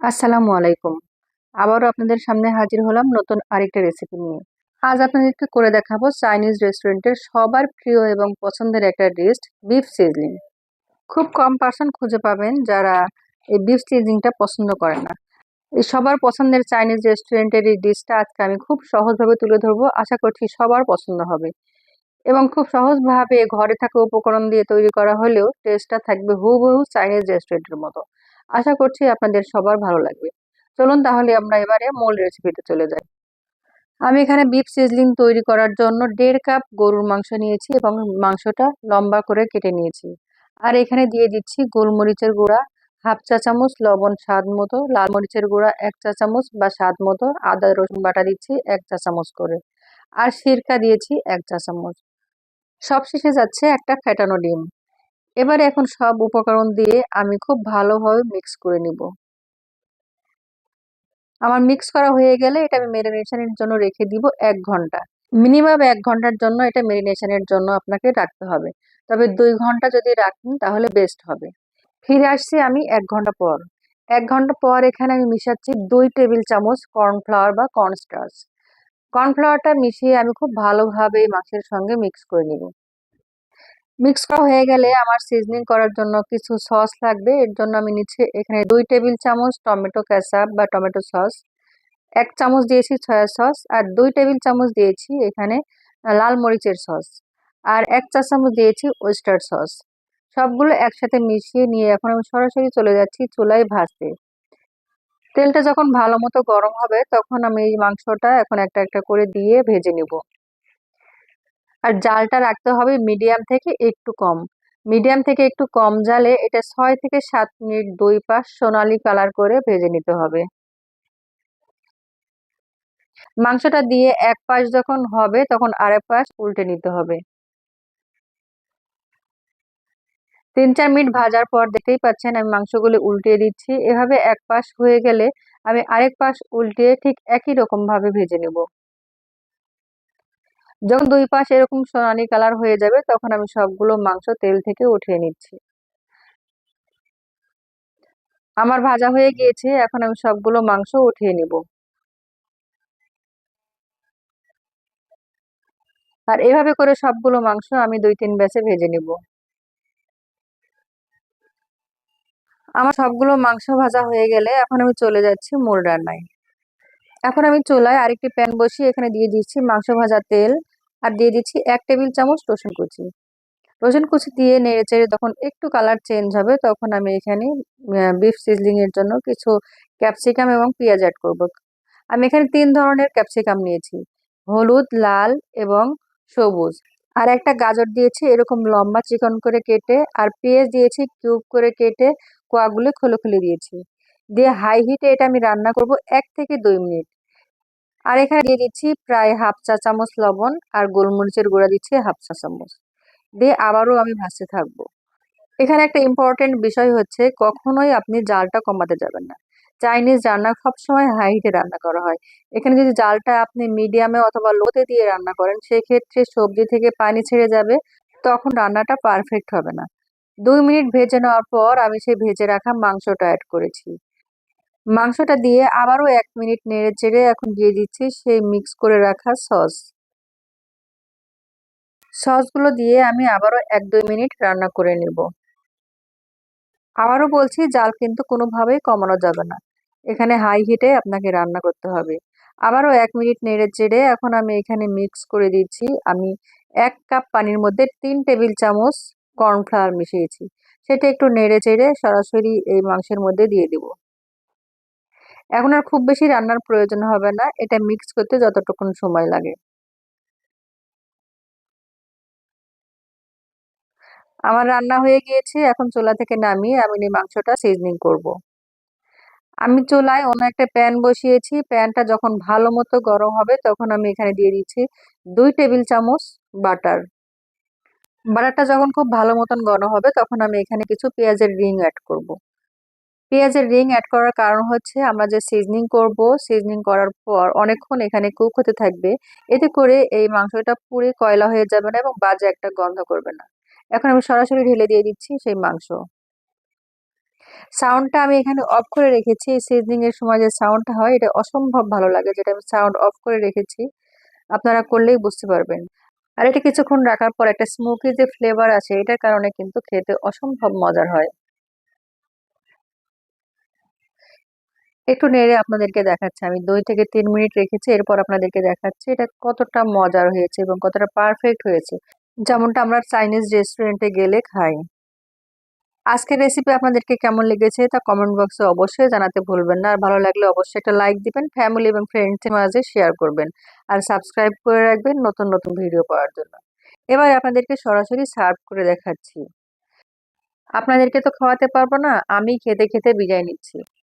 আসসালামু আলাইকুম। আবারও আপনাদের সামনে হাজির হলাম নতুন আরেকটা রেসিপি নিয়ে। আজ আপনাদেরকে করে দেখাবো চাইনিজ রেস্টুরেন্টের সবার প্রিয় এবং পছন্দের একটা ডিশ বিফ সিজলিং খুব কম পার্সন খুঁজে পাবেন যারা এই বিফ সিজলিংটা পছন্দ করে না। এই সবার পছন্দের চাইনিজ রেস্টুরেন্টের এই ডিশটা আজকে আমি খুব সহজভাবে তুলে ধরবো, আশা করছি সবার পছন্দ হবে। এবং খুব সহজভাবে ঘরে থাকা উপকরণ দিয়ে তৈরি করা হলেও টেস্টটা থাকবে হুবহু চাইনিজ রেস্টুরেন্টের মতো। আশা করছি আপনাদের সবার ভালো লাগবে। চলুন তাহলে আমরা এবারে মূল রেসিপিতে চলে যাই। আমি এখানে বিফ সিজলিং তৈরি করার জন্য দেড় কাপ গরুর মাংস নিয়েছি এবং মাংসটা লম্বা করে কেটে নিয়েছি। আর এখানে দিয়ে দিচ্ছি গোলমরিচের গুঁড়া, হাফ চা চামচ লবণ স্বাদ মতো, লাল মরিচের গুঁড়া এক চা চামচ বা স্বাদ মতো, আদা, রসুন বাটা দিচ্ছি এক চা চামচ করে। আর সিরকা দিয়েছি এক চা চামচ। সবশেষে যাচ্ছে একটা ফেটানো ডিম। এবারে এখন সব উপকরণ দিয়ে আমি খুব ভালোভাবে মিক্স করে নিব। আমার মিক্স করা হয়ে গেলে এটা আমি মেরিনেশনের জন্য রেখে দিব এক ঘণ্টা। মিনিমাম এক ঘণ্টার জন্য এটা মেরিনেশনের জন্য আপনাকে রাখতে হবে। তবে দুই ঘণ্টা যদি রাখেন তাহলে বেস্ট হবে। ফিরে আসছি আমি এক ঘণ্টা পর। এক ঘণ্টা পর এখানে আমি মিশাচ্ছি দুই টেবিল চামচ কর্নফ্লাওয়ার বা কর্নস্টার্চ কর্নফ্লাওয়ারটা মিশিয়ে আমি খুব ভালোভাবে মাছের সঙ্গে মিক্স করে নিব। মিক্স করা হয়ে গেলে আমার সিজনিং করার জন্য কিছু সস লাগবে। এর জন্য আমি নিচ্ছি এখানে দুই টেবিল চামচ টমেটো ক্যাসাপ বা টমেটো সস এক চামচ দিয়েছি সয়া সস আর দুই টেবিল চামচ দিয়েছি এখানে লাল মরিচের সস আর এক চা চামচ দিয়েছি ওয়েস্টার সস সবগুলো একসাথে মিশিয়ে নিয়ে এখন আমি সরাসরি চলে যাচ্ছি চুলায় ভাজতে। তেলটা যখন ভালো মতো গরম হবে তখন আমি এই মাংসটা এখন একটা একটা করে দিয়ে ভেজে নিব। আর জালটা রাখতে হবে মিডিয়াম থেকে একটু কম। মিডিয়াম থেকে একটু কম জালে এটা ছয় থেকে সাত মিনিট দুই পাশ সোনালি কালার করে ভেজে নিতে হবে। মাংসটা দিয়ে এক পাশ যখন হবে তখন আরেক পাশ উল্টে নিতে হবে। তিন চার মিনিট ভাজার পর দেখতেই পাচ্ছেন আমি মাংসগুলো উল্টিয়ে দিচ্ছি। এভাবে এক পাশ হয়ে গেলে আমি আরেক পাশ উল্টিয়ে ঠিক একই রকম ভাবে ভেজে নেব। যখন দুই পাশ এরকম সোনালি কালার হয়ে যাবে, তখন আমি সবগুলো মাংস তেল থেকে উঠিয়ে নিচ্ছি। আমার ভাজা হয়ে গিয়েছে, এখন আমি সবগুলো মাংস উঠিয়ে নিব। আর এভাবে করে সবগুলো মাংস আমি দুই তিন ব্যাচে ভেজে নিব। আমার সবগুলো মাংস ভাজা হয়ে গেলে এখন আমি চলে যাচ্ছি মূল রান্নায়। এখন আমি চুলায় আরেকটি প্যান বসিয়ে এখানে দিয়ে দিচ্ছি মাংস ভাজা তেল। আর দিয়ে দিচ্ছি এক টেবিল চামচ রসুন কুচি। রসুন কুচি দিয়ে নেড়ে চেড়ে যখন একটু কালার চেঞ্জ হবে, তখন আমি এখানে বিফ সিজলিংয়ের জন্য কিছু ক্যাপসিকাম এবং পেঁয়াজ অ্যাড করব। আমি এখানে তিন ধরনের ক্যাপসিকাম নিয়েছি, হলুদ, লাল এবং সবুজ। আর একটা গাজর দিয়েছি, এরকম লম্বা চিকন করে কেটে, আর পেঁয়াজ দিয়েছি কিউব করে কেটে কোয়াগুলো খুলে খুলে দিয়েছি। দিয়ে হাই হিটে এটা আমি রান্না করব এক থেকে দুই মিনিট। আর এখানে দিয়ে দিচ্ছি প্রায় হাফ চা চামচ লবণ আর গোলমরিচের গুঁড়া দিচ্ছি হাফ চা চামচ। দিয়ে আবারও আমি ভাসতে থাকব। এখানে একটা ইম্পর্টেন্ট বিষয় হচ্ছে, কখনোই আপনি জালটা কমাতে যাবেন না। চাইনিজ রান্না সবসময় হাই হিটে রান্না করা হয়। এখানে যদি জালটা আপনি মিডিয়ামে অথবা লোতে দিয়ে রান্না করেন, সেক্ষেত্রে সবজি থেকে পানি ছেড়ে যাবে, তখন রান্নাটা পারফেক্ট হবে না। দুই মিনিট ভেজে নেওয়ার পর আমি সেই ভেজে রাখা মাংসটা অ্যাড করেছি। মাংসটা দিয়ে আবারও এক মিনিট নেড়ে চেড়ে এখন দিয়ে দিচ্ছি সেই মিক্স করে রাখা সস। সসগুলো দিয়ে আমি আবারও এক দুই মিনিট রান্না করে নেব। আবারও বলছি, জাল কিন্তু কোনোভাবেই কমানো যাবে না। এখানে হাই হিটে আপনাকে রান্না করতে হবে। আবারও এক মিনিট নেড়ে চেড়ে এখন আমি এখানে মিক্স করে দিচ্ছি। আমি এক কাপ পানির মধ্যে তিন টেবিল চামচ কর্নফ্লাওয়ার মিশিয়েছি। সেটা একটু নেড়ে চেড়ে সরাসরি এই মাংসের মধ্যে দিয়ে দেব। এখন আর খুব বেশি রান্নার প্রয়োজন হবে না, এটা মিক্স করতে যতটুকুন সময় লাগে আমার রান্না হয়ে গিয়েছে, এখন চুলা থেকে নামিয়ে আমি এই মাংসটা সিজনিং করব। আমি চুলায় অন্য একটা প্যান বসিয়েছি প্যানটা যখন ভালো মতো গরম হবে তখন আমি এখানে দিয়ে দিচ্ছি দুই টেবিল চামচ বাটার বাটারটা যখন খুব ভালো মতন গরম হবে তখন আমি এখানে কিছু পেঁয়াজের রিং অ্যাড করব। পেঁয়াজের রিং অ্যাড করার কারণ হচ্ছে আমরা যে সিজনিং করব সিজনিং করার পর অনেকক্ষণ এখানে কুক হতে থাকবে। এতে করে এই মাংসটা পুরে কয়লা হয়ে যাবে না এবং বাজে একটা গন্ধ করবে না। এখন আমি সরাসরি ঢেলে দিয়ে দিচ্ছি সেই মাংস। সাউন্ডটা আমি এখানে অফ করে রেখেছি। এই সিজনিং এর সময় যে সাউন্ডটা হয়, এটা অসম্ভব ভালো লাগে যেটা আমি সাউন্ড অফ করে রেখেছি। আপনারা করলেই বুঝতে পারবেন। আর এটা কিছুক্ষণ রাখার পর একটা স্মোকি যে ফ্লেভার আছে, এটার কারণে কিন্তু খেতে অসম্ভব মজার হয়। একটু নেড়ে আপনাদেরকে দেখাচ্ছি। আমি দুই থেকে তিন মিনিট রেখেছি, এরপর আপনাদেরকে দেখাচ্ছি এটা কতটা মজার হয়েছে এবং কতটা পারফেক্ট হয়েছে। যেমনটা আমরা চাইনিজ রেস্টুরেন্টে গেলে খাই। আজকের রেসিপি আপনাদেরকে কেমন লেগেছে তা কমেন্ট বক্সে অবশ্যই জানাতে ভুলবেন না। আর ভালো লাগলে অবশ্যই একটা লাইক দিবেন ফ্যামিলি এবং ফ্রেন্ডসের মাঝে শেয়ার করবেন। আর সাবস্ক্রাইব করে রাখবেন নতুন নতুন ভিডিও পাওয়ার জন্য। এবার আপনাদেরকে সরাসরি সার্ভ করে দেখাচ্ছি। আপনাদেরকে তো খাওয়াতে পারব না, আমি খেতে খেতে বিদায় নিচ্ছি।